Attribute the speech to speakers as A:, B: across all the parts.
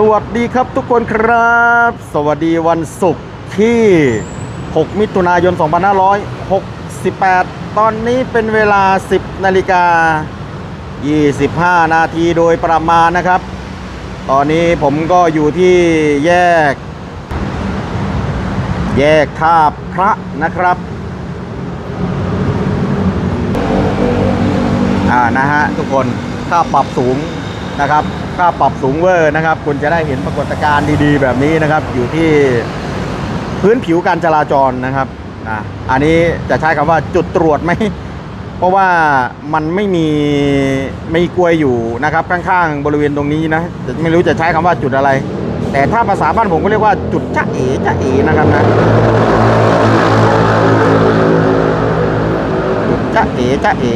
A: สวัสดีครับทุกคนครับ สวัสดีวันศุกร์ที่ 6 มิถุนายน 2568 ตอนนี้เป็นเวลา 10 นาฬิกา 25 นาทีโดยประมาณนะครับ ตอนนี้ผมก็อยู่ที่แยก แยกท่าพระนะครับ อ่านะฮะทุกคนค่าปรับสูง นะครับค่าปรับสูงเวอร์นะครับ คุณจะได้เห็นปรากฏการณ์ดีๆ แบบนี้นะครับ อยู่ที่พื้นผิวการจราจรนะครับนะอันนี้จะใช้คำว่าจุดตรวจไหมเพราะว่ามันไม่มีไม่มีกลวยอยู่นะครับข้างๆบริเวณตรงนี้นะไม่รู้จะใช้คำว่าจุดอะไร แต่ถ้าภาษาบ้านผมก็เรียกว่าจุดจ้าเอ๋จ้าเอนะครับนะจุดจ้าเอ๋จ้าเอ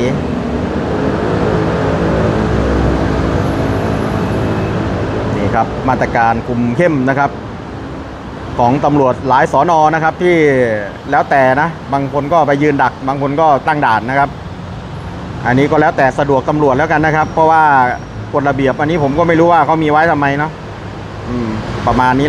A: ครับมาตรการคุมเข้มนะครับ ของตำรวจหลายสอนอนะครับ ที่แล้วแต่นะ บางคนก็ไปยืนดัก บางคนก็ตั้งด่านนะครับ อันนี้ก็แล้วแต่สะดวกตำรวจแล้วกันนะครับ เพราะว่ากฎระเบียบอันนี้ผมก็ไม่รู้ว่าเขามีไว้ทำไมเนาะประมาณนี้แหละ